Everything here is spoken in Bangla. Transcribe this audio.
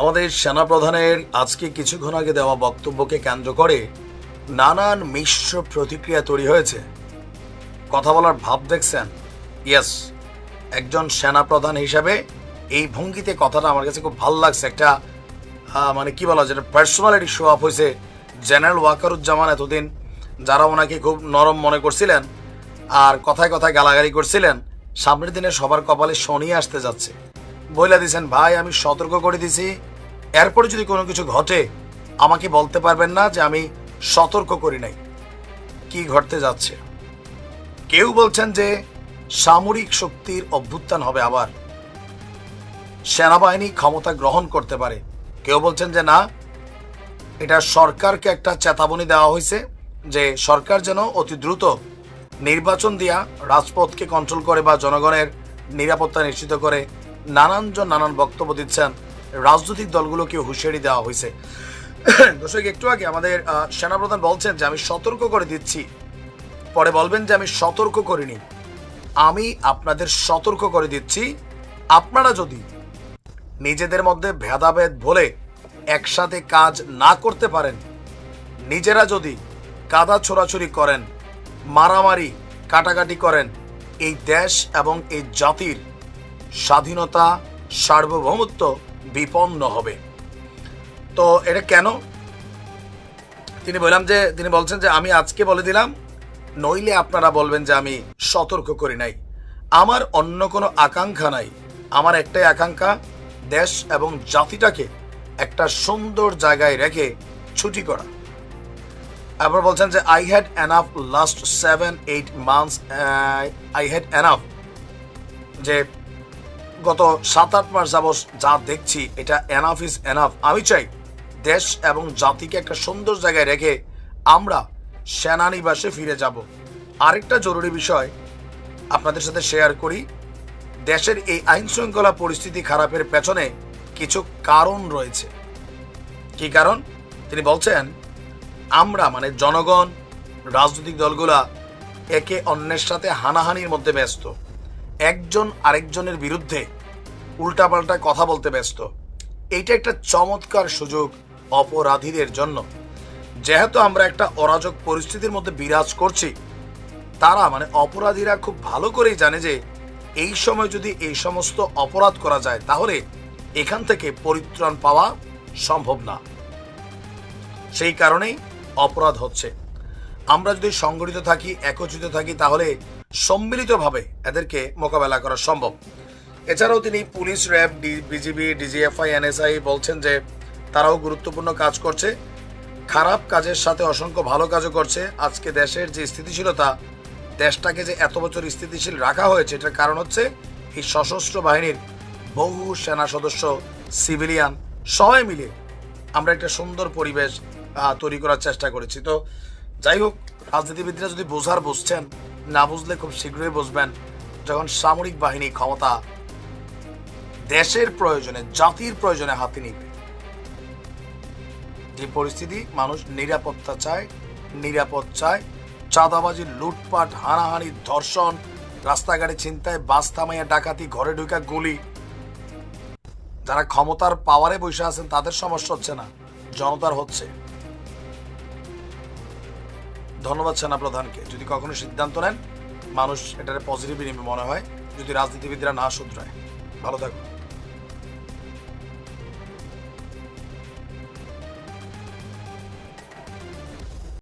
আমাদের সেনাপ্রধানের আজকে কিছুক্ষণ আগে দেওয়া বক্তব্যকে কেন্দ্র করে নানান মিশ্র প্রতিক্রিয়া তৈরি হয়েছে। কথা বলার ভাব দেখছেন? ইয়েস একজন সেনাপ্রধান হিসাবে এই ভঙ্গিতে কথাটা আমার কাছে খুব ভালো লাগছে। একটা মানে কি বলা যেটা পার্সোনালিটি শো আপ হয়েছে জেনারেল ওয়াকারুজ্জামান এতদিন, যারা ওনাকে খুব নরম মনে করছিলেন আর কথায় কথায় গালাগালি করছিলেন। সামনের দিনে সবার কপালে শনি আসতে যাচ্ছে। বইলা দিছেন, ভাই, আমি সতর্ক করে দিছি এরপরে যদি কোনো কিছু ঘটে, আমাকে বলতে পারবেন না যে আমি সতর্ক করি নাই। কি ঘটতে যাচ্ছে? কেউ বলছেন যে সামরিক শক্তির অভ্যুত্থান হবে আবার। সেনাবাহিনী ক্ষমতা গ্রহণ করতে পারে। কেউ বলছেন যে না, এটা সরকারকে একটা চেতাবনী দেওয়া হয়েছে যে সরকার যেন অতি দ্রুত নির্বাচন দিয়া রাজপথকে কন্ট্রোল করে বা জনগণের নিরাপত্তা নিশ্চিত করে নানানজন নানান বক্তব্য দিচ্ছেন। রাজনৈতিক দলগুলোকে হুঁশিয়ারি দেওয়া হয়েছে। দর্শক, একটু আগে আমাদের সেনাপ্রধান বলছেন যে, আমি সতর্ক করে দিচ্ছি। পরে বলবেন যে, আমি সতর্ক করিনি। আমি আপনাদের সতর্ক করে দিচ্ছি। আপনারা যদি নিজেদের মধ্যে ভেদাভেদ বলে একসাথে কাজ না করতে পারেন, নিজেরা যদি কাদা ছোড়াছুরি করেন, মারামারি কাটাকাটি করেন, এই দেশ এবং এই জাতির স্বাধীনতা, সার্বভৌমত্ব বিপন্ন হবে। তো এটা কেন? তিনি বললাম যে, তিনি বলছেন যে, আমি আজকে বলে দিলাম, নইলে আপনারা বলবেন যে, আমি সতর্ক করি নাই। আমার অন্য কোনো আকাঙ্ক্ষা নাই। আমার একটাই আকাঙ্ক্ষা, দেশ এবং জাতিটাকে একটা সুন্দর জায়গায় রেখে ছুটি করা। আবার বলছেন যে I had enough last seven eight months I had enough যে গত সাত, আট মাস যাবৎ যা দেখছি, এটা এনাফ ইজ এনাফ আমি চাই দেশ এবং জাতিকে একটা সুন্দর জায়গায় রেখে আমরা সেনানিবাসে ফিরে যাব। আরেকটা জরুরি বিষয় আপনাদের সাথে শেয়ার করি। দেশের এই আইন শৃঙ্খলা পরিস্থিতি খারাপের পেছনে কিছু কারণ রয়েছে। কি কারণ? তিনি বলছেন, আমরা মানে জনগণ, রাজনৈতিক দলগুলা একে অন্যের সাথে হানাহানির মধ্যে ব্যস্ত। একজন আরেকজনের বিরুদ্ধে উল্টাপাল্টা কথা বলতে ব্যস্ত। এইটা একটা চমৎকার সুযোগ অপরাধীদের জন্য। যেহেতু আমরা একটা অরাজক পরিস্থিতির মধ্যে বিরাজ করছি, তারা মানে অপরাধীরা খুব ভালো করেই জানে যে এই সময় যদি এই সমস্ত অপরাধ করা যায়, তাহলে এখান থেকে পরিত্রাণ পাওয়া সম্ভব না। সেই কারণেই অপরাধ হচ্ছে। আমরা যদি সংগঠিত থাকি, একত্রিত থাকি, তাহলে সম্মিলিতভাবে এদেরকে মোকাবেলা করা সম্ভব। এছাড়াও তিনি police, RAB BGB, DGFI, NSI বলছেন যে তারাও গুরুত্বপূর্ণ কাজ করছে। খারাপ কাজের সাথে অসংখ্য ভালো কাজও করছে। আজকে দেশের যে স্থিতিশীলতা, দেশটাকে যে এত বছর স্থিতিশীল রাখা হয়েছে, এটার কারণ হচ্ছে এই সশস্ত্র বাহিনীর বহু সেনা সদস্য, সিভিলিয়ান, সবাই মিলে আমরা একটা সুন্দর পরিবেশ তৈরি করার চেষ্টা করেছি। তো যাই হোক রাজনীতিবিদরা যদি বোঝার বুঝছেন, না বুঝলে খুব শীঘ্রই বুঝবেন যখন সামরিক বাহিনী ক্ষমতা দেশের প্রয়োজনে, জাতির প্রয়োজনে হাতে নিবে। যে পরিস্থিতি মানুষ নিরাপত্তা চায়, নিরাপদ চায় চাঁদাবাজি লুটপাট, হানাহানি, ধর্ষণ, রাস্তাঘাটে চিন্তায় বাস থামাইয়া ডাকাতি, ঘরে ঢুকা গুলি। যারা ক্ষমতার পাওয়ারে বসে আছেন, তাদের সমস্যা হচ্ছে না, জনতার হচ্ছে। ধন্যবাদ সেনা প্রধানকে যদি কখনো সিদ্ধান্ত নেন, মানুষ এটার পজিটিভ মনে হয়, যদি রাজনীতিবিদরা না শুধরায়। ভালো থাকুন